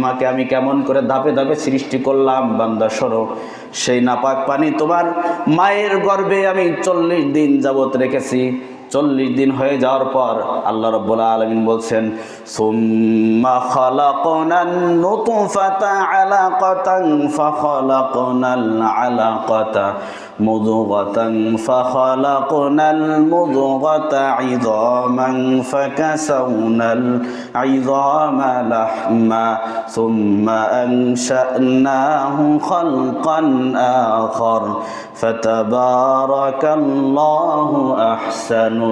তোমাকে আমি কেমন করে ধাপে ধাপে সৃষ্টি করলাম, বান্দা সরো সেই নাপাক পানি তোমার মায়ের গর্ভে আমি চল্লিশ দিন যাবত রেখেছি। চল্লিশ দিন হয়ে যাওয়ার পর আল্লাহ রব্বুল আলমিন বলছেন আলাকাতা। مضغة فخلقنا المضغة عظاما فكسونا العظام لحما ثم أنشأناه خلقا آخر فتبارك الله أحسن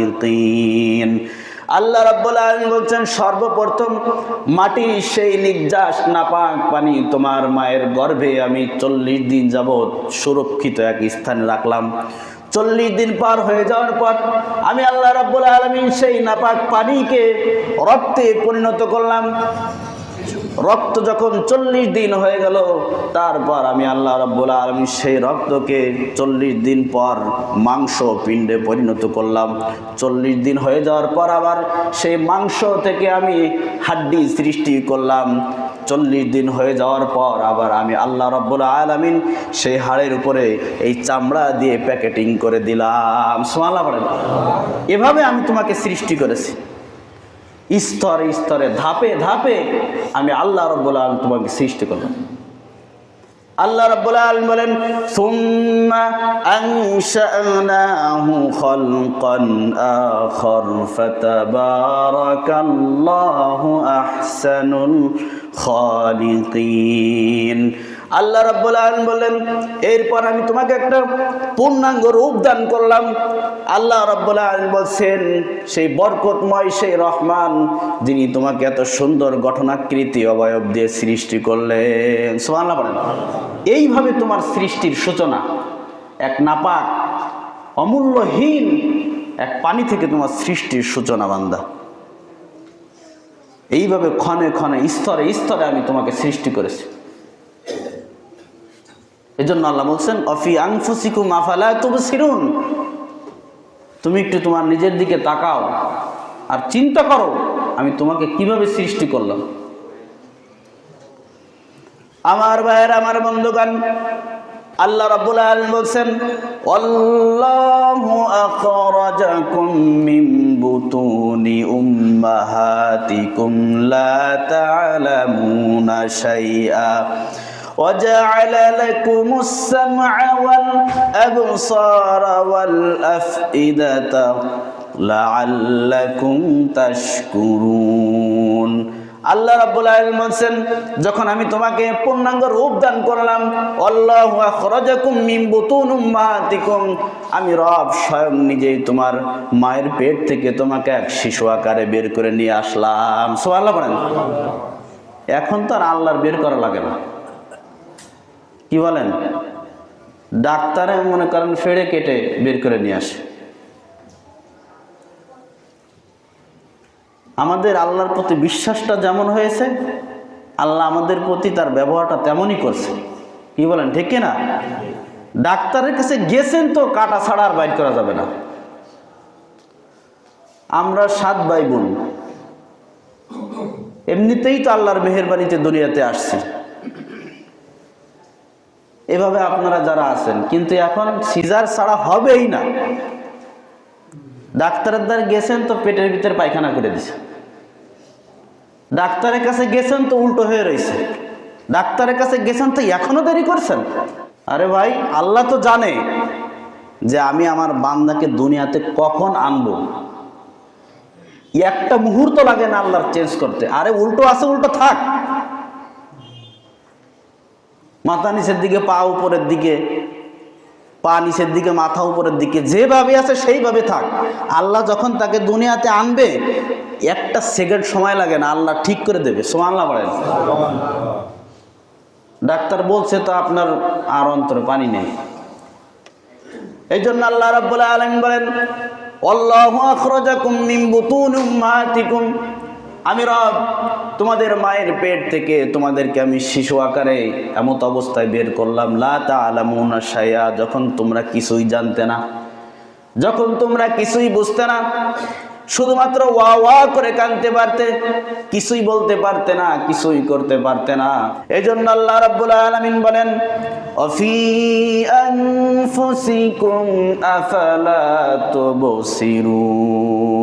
الخالقين আল্লাহ রাব্বুল আলামিন বলছেন, সর্বপ্রথম মাটির সেই নির্যাস নাপাক পানি তোমার মায়ের গর্ভে আমি চল্লিশ দিন যাবৎ সুরক্ষিত এক স্থানে রাখলাম। চল্লিশ দিন পার হয়ে যাওয়ার পর আমি আল্লাহ রাব্বুল আলামিন সেই নাপাক পানিকে রক্তে পরিণত করলাম। রক্ত যখন চল্লিশ দিন হয়ে গেল, তারপর আমি আল্লাহ রব্বুল আলমী সেই রক্তকে চল্লিশ দিন পর মাংস পিণ্ডে পরিণত করলাম। চল্লিশ দিন হয়ে যাওয়ার পর আবার সেই মাংস থেকে আমি হাড্ডি সৃষ্টি করলাম। চল্লিশ দিন হয়ে যাওয়ার পর আবার আমি আল্লাহ রব্বুল আলমিন সেই হাড়ের উপরে এই চামড়া দিয়ে প্যাকেটিং করে দিলাম। সোমালা পড়েন এভাবে আমি তোমাকে সৃষ্টি করেছি। স্তরে স্তরে, ধাপে ধাপে আমি আল্লাহ রব্বুল আলম তোমাকে সৃষ্টি করলাম। আল্লাহ রব্বুল আলম বলেন, সুম্মা আল্লাহ রাব্বুল আলামিন বললেন, এরপর আমি তোমাকে একটা পূর্ণাঙ্গ রূপ দান করলাম। আল্লাহ রাব্বুল আলামিন বলছেন, সেই বরকতময়, সেই রহমান যিনি তোমাকে এত সুন্দর গঠনাকৃতি অবয়ব দিয়ে সৃষ্টি করলেন। সুবহানাল্লাহ বলেন। এইভাবে তোমার সৃষ্টির সূচনা এক নাপাক, অমূল্যহীন এক পানি থেকে তোমার সৃষ্টির সূচনা বান্দা। এইভাবে ক্ষণে ক্ষণে, স্তরে স্তরে আমি তোমাকে সৃষ্টি করেছি। এজন্য আল্লাহ বলছেন, অফি আংফুসিকু মাফালা তবু সিরুন তুমি একটু তোমার নিজের দিকে তাকাও আর চিন্তা করো, আমি তোমাকে কীভাবে সৃষ্টি করলাম। আমার ভাইয়ের, আমার বন্ধুগান আল্লাহ রাব্বুল আলামিন বলছেন, আল্লাহু আখরাজাকুম মিন বুতুনি উম্মাহাতিকুম লা তা'লামুনা শাইআ। وجعل لكم السمع والأبصار والأفئدة لعلكم تشكرون আল্লাহ রাব্বুল আলামিন বলছেন যখন আমি তোমাকে পূর্ণাঙ্গ রূপ দান করলাম আল্লাহু আখরাজাকুম মিন বুতুন উম্মাহাতিকুম আমি রব স্বয়ং নিজেই তোমার মায়ের পেট থেকে তোমাকে এক শিশু আকারে বের করে নিয়ে আসলাম সুবহানাল্লাহ বলেন এখন তো আর আল্লাহর বের করা লাগে না কি বলেন? ডাক্তারে মনে করেন ফেড়ে কেটে বের করে নিয়ে আসে। আমাদের আল্লাহর প্রতি বিশ্বাসটা যেমন হয়েছে, আল্লাহ আমাদের প্রতি তার ব্যবহারটা তেমনই করছে। কি বলেন, ঠিক না ডাক্তারের কাছে গেছেন তো কাটা ছাড়া আর বাইর করা যাবে না। আমরা সাত ভাই বোন। এমনিতেই তো আল্লাহর মেহরবানিতে দুনিয়াতে আসছি। এভাবে আপনারা যারা আছেন, কিন্তু এখন সিজার ছাড়া হবেই না। ডাক্তারের দ্বার গেছেন তো পেটের ভিতরে পায়খানা করে দিছে। ডাক্তারের কাছে গেছেন তো উল্টো হয়ে রয়েছে। ডাক্তারের কাছে গেছেন তো এখনও দেরি করছেন। আরে ভাই, আল্লাহ তো জানে যে আমি আমার বান্দাকে দুনিয়াতে কখন আনব। একটা মুহূর্ত লাগে না আল্লাহর চেঞ্জ করতে। আরে উল্টো আছে, উল্টো থাক। মাথা নিচের দিকে, পা উপরের দিকে, পা নিচের দিকে, মাথা উপরের দিকে, যেভাবে আছে সেইভাবে থাক। আল্লাহ যখন তাকে দুনিয়াতে আনবে, একটা সেকেন্ড সময় লাগে না, আল্লাহ ঠিক করে দেবে। সোমাল্লাহ বলেন। ডাক্তার বলছে তো আপনার আর অন্তরে পানি নেই। এই জন্য আল্লাহ রাব্বুল আলামিন বলেন উম্মাহাতিকুম। আমি রব, তোমাদের মায়ের পেট থেকে তোমাদেরকে আমি শিশু আকারে এমত অবস্থায় বের করলাম। লা তা'লামুনা শাইআ, যখন তোমরা কিছুই জানতে না, যখন তোমরা কিছুই বুঝতে না, শুধুমাত্র ওয়া ওয়া করে কানতে পারতে, কিছুই বলতে পারতে না, কিছুই করতে পারতে না। এই জন্য আল্লাহ রাব্বুল আলামিন বলেন, অফি আনফুসিকুম, আফালা তুবসিরুন?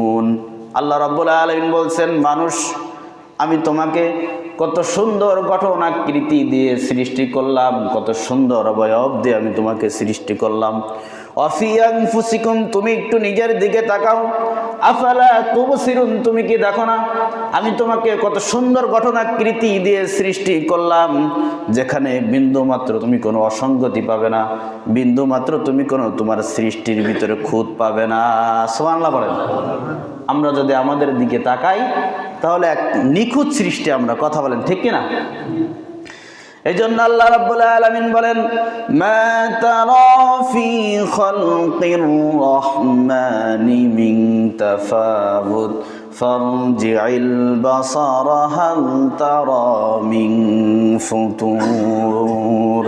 আল্লাহ রাব্বুল আলামিন বলছেন, মানুষ, আমি তোমাকে কত সুন্দর গঠন আকৃতি দিয়ে সৃষ্টি করলাম, কত সুন্দর অবয়ব দিয়ে আমি তোমাকে সৃষ্টি করলাম। অফিয়াং ফুসিকুম তুমি একটু নিজের দিকে তাকাও। আফালা তুবসিরুন, তুমি কি দেখো না? আমি তোমাকে কত সুন্দর গঠন আকৃতি দিয়ে সৃষ্টি করলাম, যেখানে বিন্দু মাত্র তুমি কোনো অসঙ্গতি পাবে না বিন্দু মাত্র তুমি কোনো তোমার সৃষ্টির ভিতরে খুঁত পাবে না। সোমানলা বলেন। আমরা যদি আমাদের দিকে তাকাই, তাহলে এক নিখুঁত সৃষ্টি আমরা কথা বলেন, ঠিক কিনা? এই জন্য আল্লাহ রাব্বুল আলামিন বলেন, মা তারা ফি খালকির রহমানি মিন তাফাউত ফারজি'ল বাসারা হাল তারা মিন ফুতুর।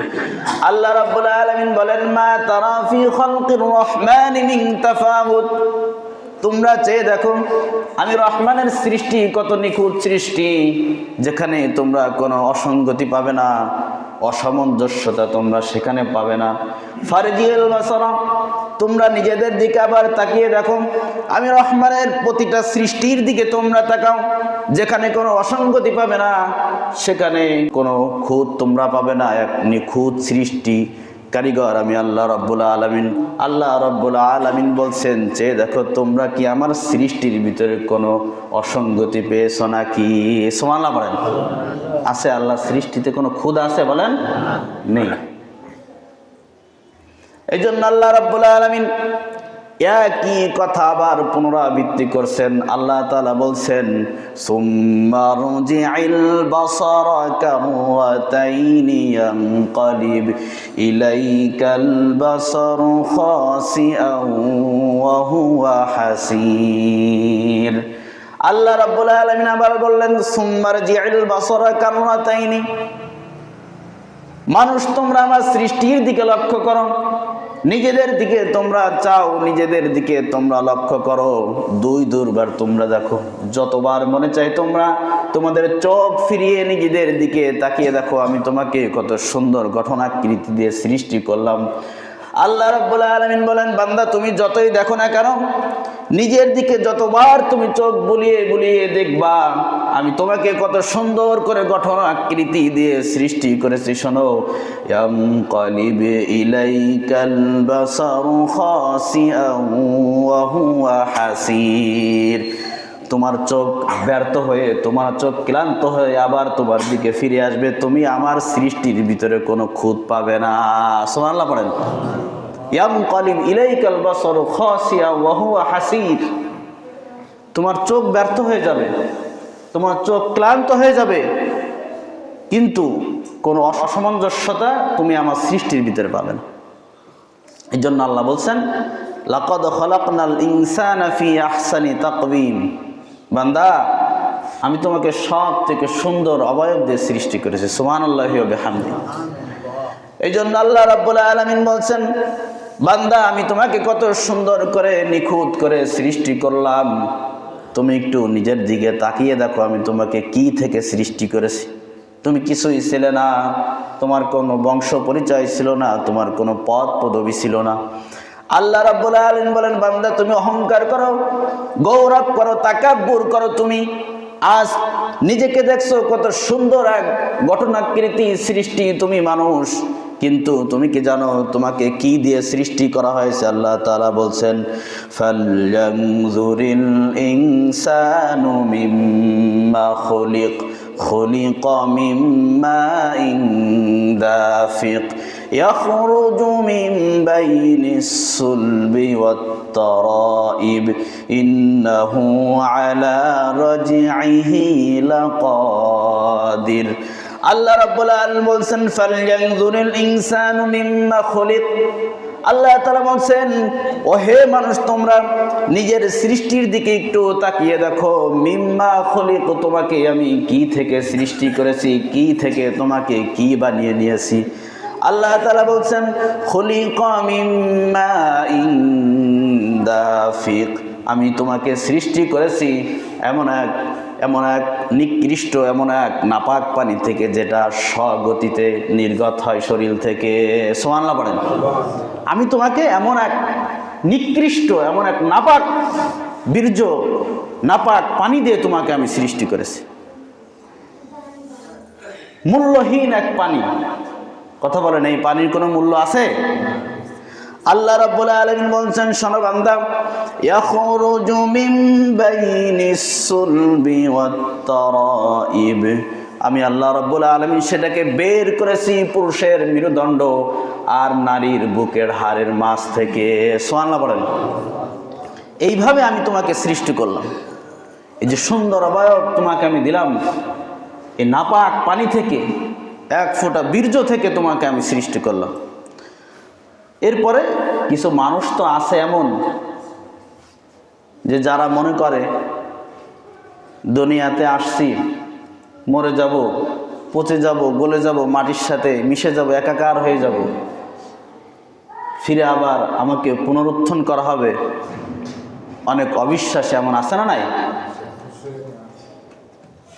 আল্লাহ রাব্বুল আলামিন বলেন, মা তারা ফি খালকির রহমানি মিন তাফাউত তোমরা চেয়ে দেখো, আমি রহমানের সৃষ্টি, কত নিখুঁত সৃষ্টি, যেখানে তোমরা কোনো অসঙ্গতি পাবে না, অসামঞ্জস্যতা তোমরা সেখানে পাবে না। ফারজিয়েল বাসারা তোমরা নিজেদের দিকে আবার তাকিয়ে দেখো, আমি রহমানের প্রতিটা সৃষ্টির দিকে তোমরা তাকাও, যেখানে কোনো অসঙ্গতি পাবে না, সেখানে কোনো খুঁত তোমরা পাবে না, এক নিখুঁত সৃষ্টি। কারিগর, আমি আল্লাহ রব্বুল আলমিন, আল্লাহ রব্বুল আলমিন বলছেন যে, দেখো, তোমরা কি আমার সৃষ্টির ভিতরে কোনো অসঙ্গতি পেয়েছ নাকি? সোমাল্লা বলেন। আছে আল্লাহ সৃষ্টিতে কোনো খুদ আছে বলেন? নেই। এই জন্য আল্লাহ রব্বুল আলমিন একই কথা আবার পুনরাবৃত্তি করছেন। আল্লাহ তালা বলছেন আল্লাহ রাব্বুল আলামিন আবার বললেন সুম্মার জিআইল বাসার কাররাতাইনি মানুষ, তোমরা আমার সৃষ্টির দিকে লক্ষ্য করো। নিজেদের দিকে তোমরা চাও, নিজেদের দিকে তোমরা লক্ষ্য করো। দুই দুর্বার তোমরা দেখো, যতবার মনে চাই তোমরা তোমাদের চোখ ফিরিয়ে নিজেদের দিকে তাকিয়ে দেখো। আমি তোমাকে কত সুন্দর গঠনাকৃতি দিয়ে সৃষ্টি করলাম। আল্লাহ রাব্বুল আলামিন বলেন, বান্দা, তুমি যতই দেখো না কেন, নিজের দিকে যতবার তুমি চোখ বুলিয়ে বুলিয়ে দেখবা আমি তোমাকে কত সুন্দর করে গঠন আকৃতি দিয়ে সৃষ্টি করেছি, শোনো। ওয়া হুয়া হাসির। তোমার চোখ ব্যর্থ হয়ে, তোমার চোখ ক্লান্ত হয়ে আবার তোমার দিকে ফিরে আসবে। তুমি আমার সৃষ্টির ভিতরে কোনো খুঁত পাবে না। সোনাল্লাহ পড়েন। ইয়াম কলিম ইলাইকাল বাসর খাসিয়া ওয়া হুয়া হাসির। তোমার চোখ ব্যর্থ হয়ে যাবে। তোমার চোখ ক্লান্ত হয়ে যাবে। কিন্তু কোনো অসামঞ্জস্যতা তুমি আমার সৃষ্টির ভিতরে পাবে না। এই জন্য আল্লাহ বলছেন, লাকদ খলাকনাল ইনসানা ফি আহসানি তাকওয়িম। বান্দা, আমি তোমাকে সব থেকে সুন্দর অবয়ব দিয়ে সৃষ্টি করেছি। সুবহানাল্লাহি ওয়া বিহামদি। এই জন্য আল্লাহ রাব্বুল আলামিন বলছেন, বান্দা, আমি তোমাকে কত সুন্দর করে নিখুঁত করে সৃষ্টি করলাম। তুমি একটু নিজের দিকে তাকিয়ে দেখো, আমি তোমাকে কি থেকে সৃষ্টি করেছি। তুমি কিছুই ছিলে না, তোমার কোনো বংশ পরিচয় ছিল না, তোমার কোনো পদ পদবি ছিল না। আল্লাহ রাব্বুল আলামিন বলেন, বান্দা, তুমি অহংকার করো, গৌরব করো, তাকাব্বুর করো তুমি। আজ নিজেকে দেখছ, কত সুন্দর এক ঘটনাকৃতি সৃষ্টি তুমি, মানুষ। কিন্তু তুমি কি জানো তোমাকে কি দিয়ে সৃষ্টি করা হয়েছে আল্লাহ তাআলা বলছেন ফালয়ানজুরিল ইনসানু মিম্মা খুলিক খুলিক মিম্মা দাফিক يخرج من بين الصلب والترائب إنه على رجعه لقادر আল্লাহ রাব্বুল আলামিন বলছেন ফালয়ানজুরিল ইনসানু মিম্মা খুলিক। আল্লাহ তাআলা বলছেন ও হে মানুষ, তোমরা নিজের সৃষ্টির দিকে একটু তাকিয়ে দেখো। মিম্মা খুলিক, তোমাকে আমি কি থেকে সৃষ্টি করেছি? কি থেকে তোমাকে কি বানিয়ে নিয়েছি? আল্লাহ তাআলা বলছেন, খুলিকা মিম্মা দাফিক আমি তোমাকে সৃষ্টি করেছি এমন এক এমন এক নিকৃষ্ট, এমন এক নাপাক পানি থেকে যেটা স্বগতিতে নির্গত হয় শরীর থেকে। সোমানলা পড়েন। আমি তোমাকে এমন এক নিকৃষ্ট, এমন এক নাপাক বীর্য, নাপাক পানি দিয়ে তোমাকে আমি সৃষ্টি করেছি। মূল্যহীন এক পানি। কথা বলেন, এই পানির কোনো মূল্য আছে? আল্লাহ রাব্বুল আলামিন বলছেন, শোনো বান্দা, ইয়াখরুজু মিন বাইনিস সুলবি ওয়াত আমি আল্লাহ রাব্বুল আলামিন সেটাকে বের করেছি পুরুষের মেরুদণ্ড আর নারীর বুকের হাড়ের মাছ থেকে। সোয়াল্লাহ বলেন। এইভাবে আমি তোমাকে সৃষ্টি করলাম। এই যে সুন্দর অবয়ব তোমাকে আমি দিলাম, এই নাপাক পানি থেকে, এক ফোঁটা বীর্য থেকে তোমাকে আমি সৃষ্টি করলাম। এরপরে কিছু মানুষ তো আছে এমন যে যারা মনে করে, দুনিয়াতে আসছি, মরে যাব, পচে যাব, গলে যাব, মাটির সাথে মিশে যাব, একাকার হয়ে যাব। ফিরে আবার আমাকে পুনরুত্থান করা হবে। অনেক অবিশ্বাস এমন আছে না নাই?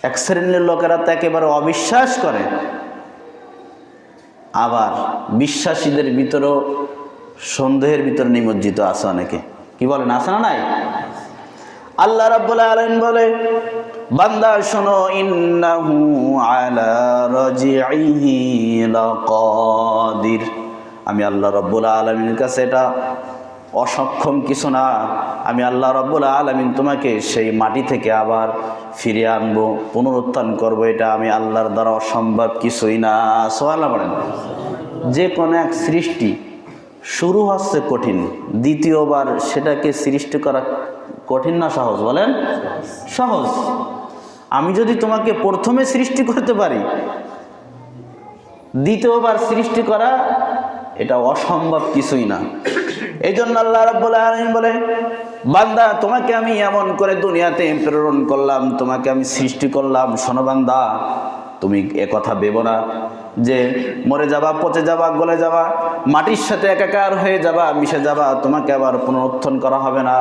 এক শ্রেণির লোকেরা তো একেবারে অবিশ্বাস করে। আবার বিশ্বাসীদের ভিতরেও সন্দেহের ভিতরে নিমজ্জিত আছে অনেকে। কি বলেন, আছে না নাই? আল্লাহ রাব্বুল আলামিন বলে, বান্দা, শোনো, ইন্নাহু আলা রাজিইহি লাকাদির। আমি আল্লাহ রাব্বুল আলামিনের কাছে এটা অসক্ষম কিছু না। আমি আল্লাহ রব্বুল আলমিন তোমাকে সেই মাটি থেকে আবার ফিরে আনব, পুনরুত্থান করব। এটা আমি আল্লাহর দ্বারা অসম্ভব কিছুই না। সোয়াল্লা বলেন। যে কোনো এক সৃষ্টি শুরু হচ্ছে কঠিন, দ্বিতীয়বার সেটাকে সৃষ্টি করা কঠিন না সহজ? বলেন, সহজ। আমি যদি তোমাকে প্রথমে সৃষ্টি করতে পারি, দ্বিতীয়বার সৃষ্টি করা এটা অসম্ভব কিছুই না। এই জন্য আল্লাহ রাব্বুল আলামিন বলে বান্দা, তোমাকে আমি এমন করে দুনিয়াতে প্রেরণ করলাম, তোমাকে আমি সৃষ্টি করলাম, শোনো বান্দা, তুমি কথা ভেবো না যে মরে যাবা, পচে যাবা, গলে যাবা, মাটির সাথে একাকার হয়ে যাবা, মিশে যাবা, তোমাকে আবার পুনরুত্থান করা হবে না।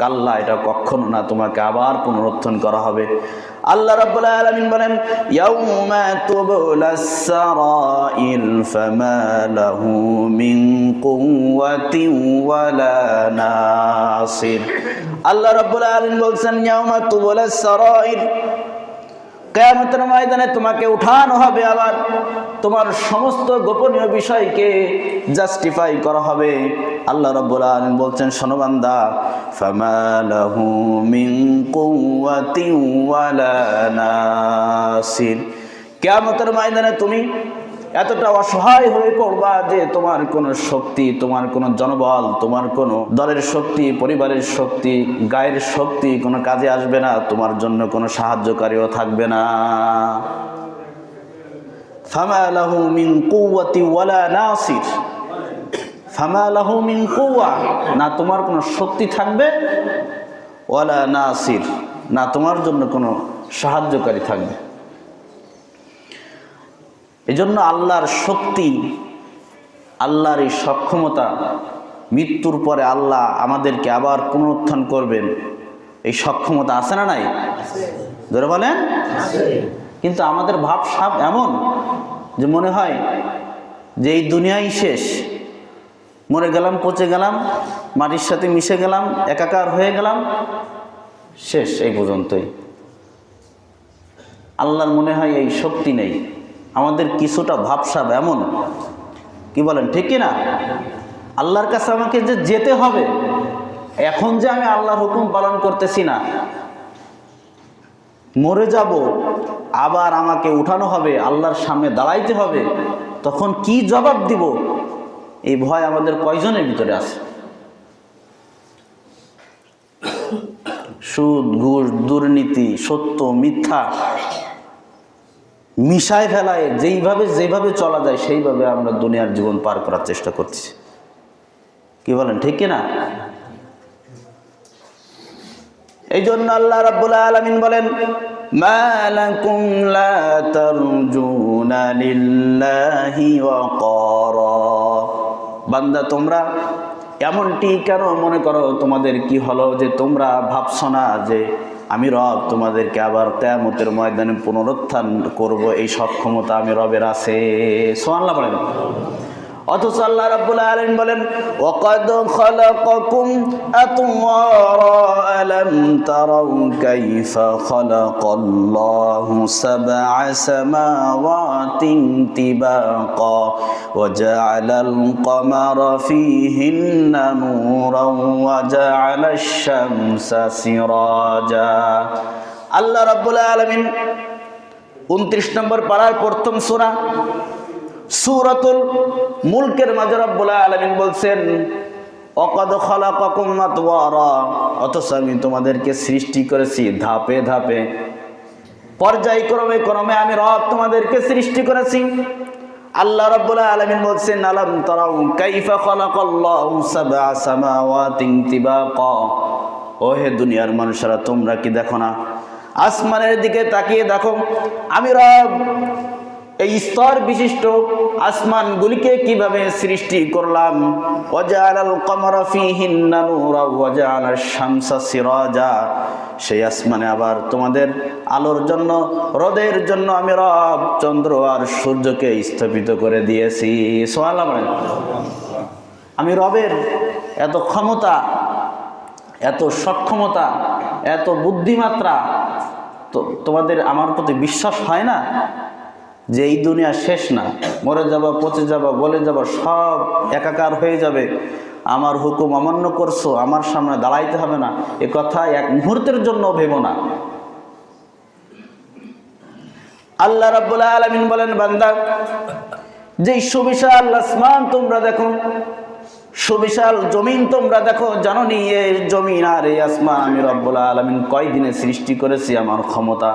কাল্লা, এটা কখনো না, তোমাকে আবার পুনরুত্থান করা হবে। আল্লাহ রাব্বুল আলামিন বলেন, ইয়াউমা তুবলাস সারাইর ফামা লাহু মিন কুওয়াতিন ওয়ালা নাসির। আল্লাহ রাব্বুল আলামিন বলছেন, ইয়াউমা তুবলাস সারাইর কেয়ামতের ময়দানে তোমাকে উঠানো হবে আবার তোমার সমস্ত গোপনীয় বিষয়কে জাস্টিফাই করা হবে। আল্লাহ রব্বুল আলম বলছেন সনবান্দা ফামালাহু মিন কুওয়াতিন ওয়ালা নাসির। কেয়ামতের ময়দানে তুমি এতটা অসহায় হয়ে পড়বা যে তোমার কোনো শক্তি, তোমার কোনো জনবল, তোমার কোনো দলের শক্তি, পরিবারের শক্তি, গায়ের শক্তি কোনো কাজে আসবে না, তোমার জন্য কোনো সাহায্যকারীও থাকবে না। ফামালাহু মিন কুওয়াতি ওয়ালা নাসির। মিন কুওয়া। না তোমার কোনো শক্তি থাকবে, ওয়ালা নাসির। না তোমার জন্য কোনো সাহায্যকারী থাকবে। এজন্য আল্লাহর শক্তি আল্লাহর এই সক্ষমতা, মৃত্যুর পরে আল্লাহ আমাদেরকে আবার পুনরুত্থান করবেন। এই সক্ষমতা আছে না নাই? ধরে বলেন? কিন্তু আমাদের ভাব সাপ এমন যে মনে হয় যে এই দুনিয়াই শেষ। মরে গেলাম, পচে গেলাম, মাটির সাথে মিশে গেলাম, একাকার হয়ে গেলাম, শেষ এই পর্যন্তই। আল্লাহর মনে হয় এই শক্তি নেই। আমাদের কিছুটা ভাবসাব এমন। কি বলেন, ঠিক না আল্লাহর কাছে আমাকে যে যেতে হবে, এখন যে আমি আল্লাহর হুকুম পালন করতেছি না, মরে যাব, আবার আমাকে উঠানো হবে, আল্লাহর সামনে দাঁড়াইতে হবে, তখন কি জবাব দিব? এই ভয় আমাদের কয়জনের ভিতরে আছে? সুদ, ঘুষ, দুর্নীতি, সত্য, মিথ্যা মিশায় ফেলায়, যেইভাবে, যেভাবে চলা যায়, সেইভাবে আমরা দুনিয়ার জীবন পার করার চেষ্টা করছি। কি বলেন, ঠিক কিনা? এই জন্য আল্লাহ রাব্বুল আলামিন বলেন বান্দা, তোমরা এমনটি কেন মনে করো? তোমাদের কি হলো যে তোমরা ভাবছ না যে আমি রব, তোমাদেরকে আবার তেমতের ময়দানে পুনরুত্থান করব, এই সক্ষমতা আমি রবের আছে। সোয়াল্লা বলেন। অথচ আল্লাহ রাব্বুল আলামিন বলেন ওয়াকাদ খালাকাকুম আতওয়ারা আলাম তারাউ কাইফা খালাকাল্লাহু সাবআ সামাওয়াতিন তিবাকা وجعل القمر فيهن نورا وجعل الشمس سراجا আল্লাহ রাব্বুল আলামিন 29 নম্বর পারার প্রথম সূরা সুরাতুল মুলকের মাঝে রব্বুল আলামিন বলছেন, অকদ খালাকাকুম আতওয়ারা অথচ আমি তোমাদেরকে সৃষ্টি করেছি ধাপে ধাপে। পর্যায়ক্রমে ক্রমে আমি রব তোমাদেরকে সৃষ্টি করেছি। আল্লাহ রাব্বুল আলামিন বলছেন, আলাম তারাউ কাইফা খালাকাল্লাহু সাবআ সামাওয়াতিন তিবাকা ও হে দুনিয়ার মানুষেরা, তোমরা কি দেখো না? আসমানের দিকে তাকিয়ে দেখো, আমি রব এই স্তর বিশিষ্ট আসমানগুলিকে কীভাবে সৃষ্টি করলাম? ওয়াজআলাল কমারা ফীহিন্না নূরা ওয়াজআলাশ শামসা সিরাজা। সেই আসমানে আবার তোমাদের আলোর জন্য, রোদের জন্য আমি রব, চন্দ্র আর সূর্যকে স্থাপিত করে দিয়েছি। বলেন। আমি রবের এত ক্ষমতা, এত সক্ষমতা, এত বুদ্ধিমাত্রা তো তোমাদের আমার প্রতি বিশ্বাস হয় না? যে এই দুনিয়া শেষ না, মরে যাবা, পচে যাবা, গলে যাবা, সব একাকার হয়ে যাবে। আমার হুকুম অমান্য করছ, আমার সামনে দাঁড়াইতে হবে না। এ কথা এক মুহূর্তের জন্য ভেব না। আল্লাহ রাব্বুল আলামিন বলেন, বান্দা, যেই সুবিশাল আসমান তোমরা দেখো, সুবিশাল জমিন তোমরা দেখো, জানো নি এই জমিন আর এই আসমান আমি রব্বুল আলামিন কয়দিনে সৃষ্টি করেছি আমার ক্ষমতা?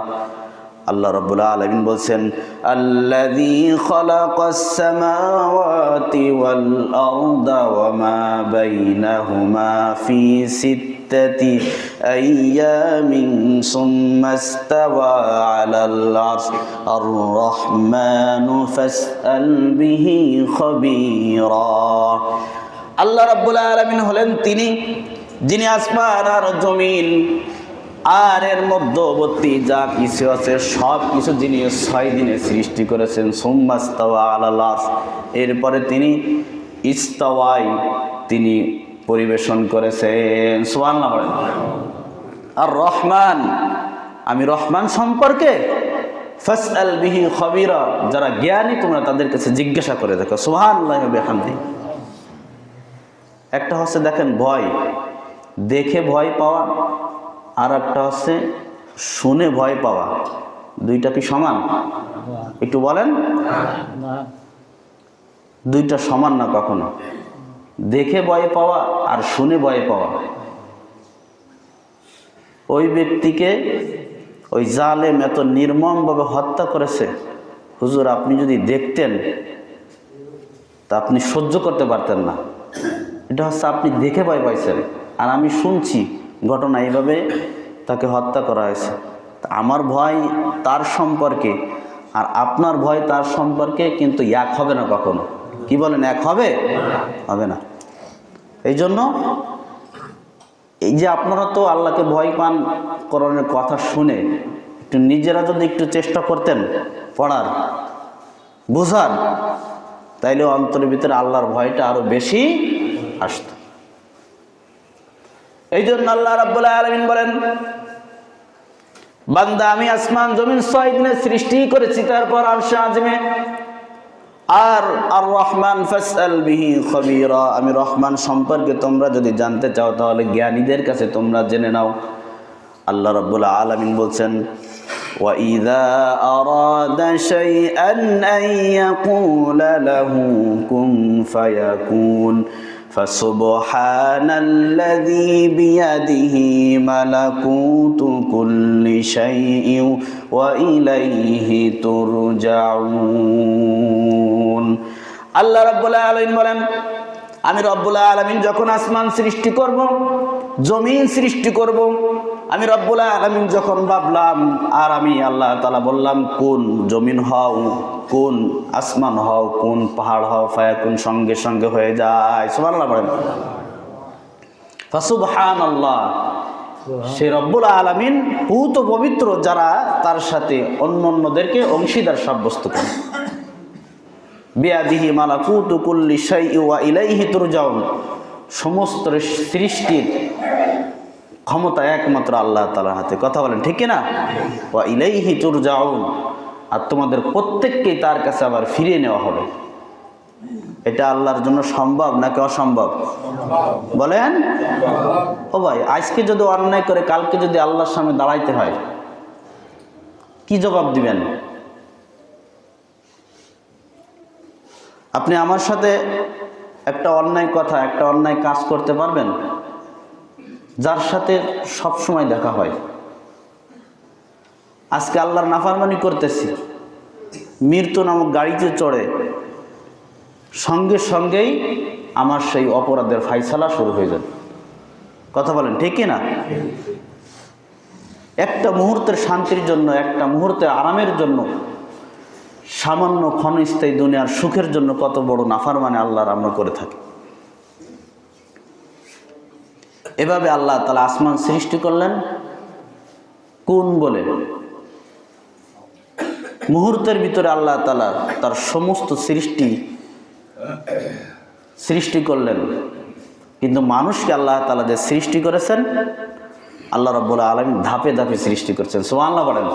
আল্লাহ রব্বুল আলামিন বলছেন, আল্লাযী খালাকাস সামাওয়াতি ওয়াল আরদা ওয়া মা বাইনাহুমা ফি সিত্তাতি আইয়ামিন সুম্মা ইস্তাওয়া আলাল আরশ আর রহমানু আল্লাহ রাব্বুল আলামিন হলেন তিনি, যিনি আসমান আর জমিন আর এর মধ্যবর্তী যা কিছু আছে, সব কিছু যিনি ছয় দিনে সৃষ্টি করেছেন, সোম্মাস্তাওয়া আলালাস এরপরে তিনি ইস্তাওয়াই তিনি পরিবেশন করেছেন। সোয়াল্লা আর রহমান, আমি রহমান সম্পর্কে ফাস আল বিহি খবিরা, যারা জ্ঞানী, তোমরা তাদের কাছে জিজ্ঞাসা করে দেখো। সোহান একটা হচ্ছে দেখেন ভয়। দেখে ভয় পাওয়া আর একটা হচ্ছে শুনে ভয় পাওয়া। দুইটা কি সমান? একটু বলেন। দুইটা সমান না কখনো? দেখে ভয় পাওয়া আর শুনে ভয় পাওয়া। ওই ব্যক্তিকে ওই জালেম এত নির্মমভাবে হত্যা করেছে। হুজুর, আপনি যদি দেখতেন, তা আপনি সহ্য করতে পারতেন না। এটা হচ্ছে আপনি দেখে ভয় পাইছেন। আর আমি শুনছি ঘটনা এইভাবে তাকে হত্যা করা হয়েছে। আমার ভয় তার সম্পর্কে আর আপনার ভয় তার সম্পর্কে কিন্তু এক হবে না কখনো। কি বলেন, এক হবে? হবে না। এই জন্য এই যে আপনারা তো আল্লাহকে ভয় পান করণের কথা শুনে, একটু নিজেরা যদি একটু চেষ্টা করতেন পড়ার, বোঝার, তাইলে অন্তরের ভিতরে আল্লাহর ভয়টা আরও বেশি আসতো। এই জন্য আল্লাহ রাব্বুল আলামিন বলেন বান্দা আমি আসমান জমিন ছয় দিনে সৃষ্টি করেছি তারপর আরশে আজমে আর আর রহমান ফাসআল বিহি খবীরা আমি রহমান সম্পর্কে তোমরা যদি জানতে চাও তাহলে জ্ঞানীদের কাছে তোমরা জেনে নাও আল্লাহ রাব্বুল আলামিন বলছেন وإذا أراد شيئا أن يقول له كن فيكون فسبحان الذي بيده ملكوت كل شيء وإليه ترجعون আল্লাহ রাব্বুল আলামিন বলেন আমি রব্বুল আলামিন যখন আসমান সৃষ্টি করব জমিন সৃষ্টি করব আমি রব্বুল আলামিন যখন ভাবলাম, আর আমি আল্লাহ তাআলা বললাম, কোন জমিন হও, কোন আসমান হও, কোন পাহাড় হও ফায়াকুন সঙ্গে সঙ্গে হয়ে যায়। সুবহানাল্লাহ বলেন। আল্লাহ সে রব্বুল আলমিন পূত পবিত্র যারা, তার সাথে অন্য অন্যদেরকে অংশীদার সাব্যস্ত করে। বিয়াদিহি মালাকুতু কুল্লি ওয়া সমস্ত সৃষ্টির ক্ষমতা একমাত্র আল্লাহ তালার হাতে। কথা বলেন, ঠিক না ওয়া ইলাইহি তুরজাউন। আর তোমাদের প্রত্যেককেই তার কাছে আবার ফিরিয়ে নেওয়া হবে। এটা আল্লাহর জন্য সম্ভব নাকি অসম্ভব? বলেন। ও ভাই, আজকে যদি অন্যায় করে, কালকে যদি আল্লাহর সামনে দাঁড়াইতে হয়, কি জবাব দিবেন? আপনি আমার সাথে একটা অন্যায় কথা, একটা অন্যায় কাজ করতে পারবেন? যার সাথে সব সময় দেখা হয়। আজকে আল্লাহর নাফারমানি করতেছি। মৃত্যু নামক গাড়িতে চড়ে সঙ্গে সঙ্গেই আমার সেই অপরাধের ফাইসালা শুরু হয়ে যাবে কথা বলেন, ঠিক না? একটা মুহূর্তের শান্তির জন্য, একটা মুহূর্তে আরামের জন্য, সামান্য ক্ষণস্থায়ী দুনিয়ার সুখের জন্য কত বড় নাফার মানে আল্লাহর আমরা করে থাকি। এভাবে আল্লাহ তালা আসমান সৃষ্টি করলেন। কোন বলে? মুহূর্তের ভিতরে আল্লাহ তালা তার সমস্ত সৃষ্টি সৃষ্টি করলেন। কিন্তু মানুষকে আল্লাহ তালা যে সৃষ্টি করেছেন, আল্লাহ রব্বুল আলমী ধাপে ধাপে সৃষ্টি করছেন। আল্লাহ বলেন।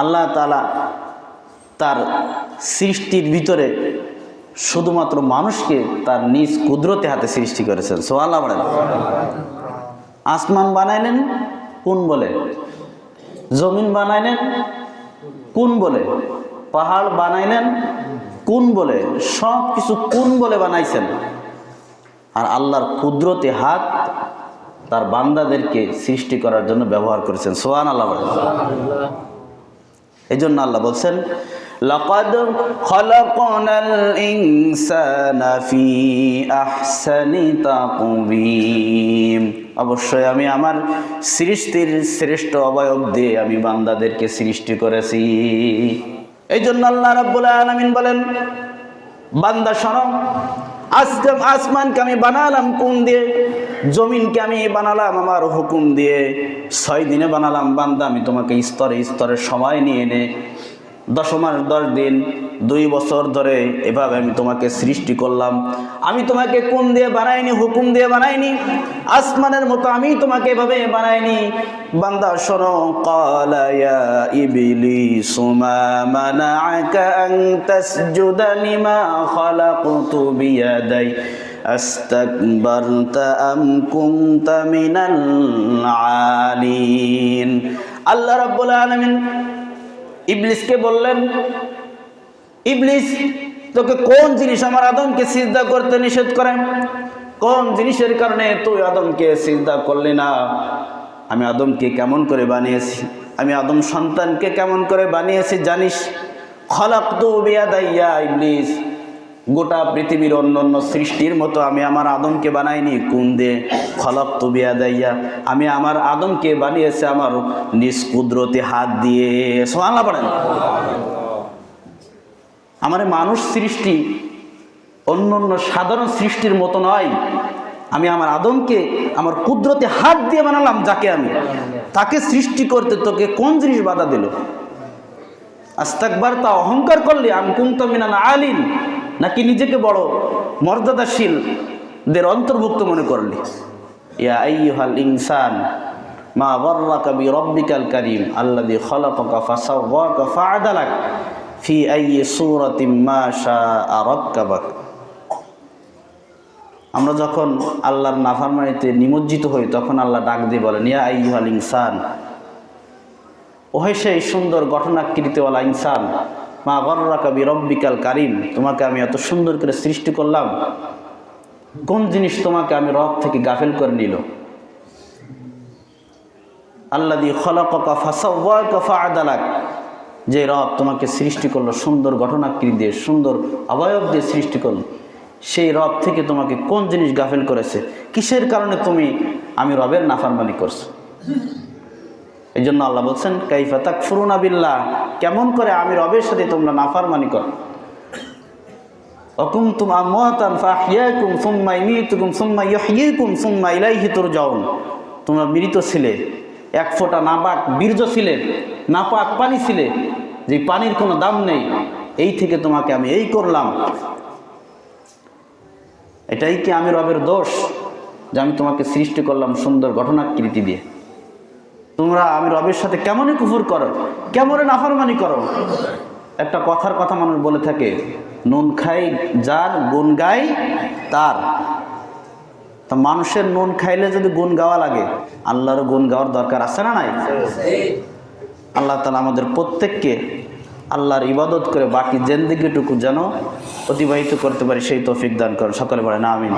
আল্লাহ তালা তার সৃষ্টির ভিতরে শুধুমাত্র মানুষকে তার নিজ কুদরতে হাতে সৃষ্টি করেছেন। সোয়াল্লাহ বলেন। আসমান বানাইলেন, কোন বলে? জমিন বানাইলেন, কোন বলে? পাহাড় বানাইলেন, কোন বলে? সব কিছু কোন বলে বানাইছেন? আর আল্লাহর কুদরতে হাত তার বান্দাদেরকে সৃষ্টি করার জন্য ব্যবহার করেছেন। সোয়ান আল্লাহ এই জন্য আল্লাহ বলছেন لقد خلقنا الإنسان في أحسن تقويم অবশ্যই আমি আমার সৃষ্টির শ্রেষ্ঠ অবয়ব দিয়ে আমি বান্দাদেরকে সৃষ্টি করেছি এই জন্য আল্লাহ রাব্বুল আলামিন বলেন বান্দা শোনো আজকে আসমানকে আমি বানালাম কোন দিয়ে জমিনকে আমি বানালাম আমার হুকুম দিয়ে ছয় দিনে বানালাম বান্দা আমি তোমাকে স্তরে স্তরে সময় নিয়ে এনে দশ মাস দশ দিন, দুই বছর ধরে এভাবে আমি তোমাকে সৃষ্টি করলাম। আমি তোমাকে কোন দিয়ে বানাইনি, হুকুম দিয়ে বানাইনি? আসমানের মতো আমি তোমাকে এভাবে বানাইনি। বান্দা, শোনো ক্বালা ইয়া ইবলিসু, মা মানাআকা আন তাসজুদা আল্লাহ রাব্বুল আলামিন ইবলিসকে বললেন ইবলিস তোকে কোন জিনিস আমার আদমকে সিজদা করতে নিষেধ করে? কোন জিনিসের কারণে তুই আদমকে সিজদা করলি না? আমি আদমকে কেমন করে বানিয়েছি? আমি আদম সন্তানকে কেমন করে বানিয়েছি জানিস? খলাক তু বিয়াদাইয়া ইবলিস গোটা পৃথিবীর অন্য অন্য সৃষ্টির মতো আমি আমার আদমকে বানাইনি। কোন দিয়ে খলক তু বিয়াদাইয়া। আমি আমার আদমকে বানিয়েছি আমার নিজ কুদরতে হাত দিয়ে। সোহানা পড়েন। আমার মানুষ সৃষ্টি অন্য অন্য সাধারণ সৃষ্টির মতো নয়। আমি আমার আদমকে আমার কুদরতে হাত দিয়ে বানালাম যাকে আমি। তাকে সৃষ্টি করতে তোকে কোন জিনিস বাধা দিল? আস্তাকবার তা অহংকার করলে আমি কুমত মিনান আলিন নাকি নিজেকে বড় মর্যাদাশীল দের অন্তর্ভুক্ত মনে করলি? ইনসান মা গররাকা বিরব্বিকাল কারীম আল্লাযী খালাকাকা ফাসাওয়াকা ফাআদালাক ফি মা আমরা যখন আল্লাহর নাফরমানিতে নিমজ্জিত হই, তখন আল্লাহ ডাক দিয়ে বলেন, ইয়া আইয়ুহাল ইনসান, ওহে সেই সুন্দর গঠনাকৃতিওয়ালা ইনসান মা গর্রাকা বিরব্বিকাল কারিম, তোমাকে আমি এত সুন্দর করে সৃষ্টি করলাম। কোন জিনিস তোমাকে আমি রব থেকে গাফেল করে নিল? আল্লা দিয়ে খলকা ফাঁসা আদালাক যে রব তোমাকে সৃষ্টি করল, সুন্দর ঘটনাকৃতি দিয়ে, সুন্দর অবয়ব দিয়ে সৃষ্টি করল। সেই রব থেকে তোমাকে কোন জিনিস গাফেল করেছে? কিসের কারণে তুমি আমি রবের নাফারমানি করছ? এই জন্য আল্লাহ বলছেন, কাইফা তাক ফুরুন আবিল্লা কেমন করে আমি রবের সাথে তোমরা নাফারমানি করো? অকুম তুম আমতান ফাহিয়াকুম সুম্মা ইমিতুকুম সুম্মা ইয়াহিয়াকুম সুম্মা ইলাইহি তুরজাউন। তোমরা মৃত ছিলে, এক ফোঁটা নাপাক বীর্য ছিলে, নাপাক পানি ছিলে, যে পানির কোনো দাম নেই। এই থেকে তোমাকে আমি এই করলাম। এটাই কি আমি রবের দোষ, যে আমি তোমাকে সৃষ্টি করলাম সুন্দর ঘটনাকৃতি দিয়ে? তোমরা আমি রবের সাথে কেমনে কুফুর করো? কেমনে নাফরমানি করো? একটা কথার কথা মানুষ বলে থাকে, নুন খাই যার, গুণ গাই তার। তা মানুষের নুন খাইলে যদি গুণ গাওয়া লাগে, আল্লাহরও গুণ গাওয়ার দরকার আছে না নাই? আল্লাহ তালা আমাদের প্রত্যেককে আল্লাহর ইবাদত করে বাকি জেন্দিগিটুকু যেন অতিবাহিত করতে পারি, সেই তৌফিক দান করেন। সকলে বলেন, আমিন।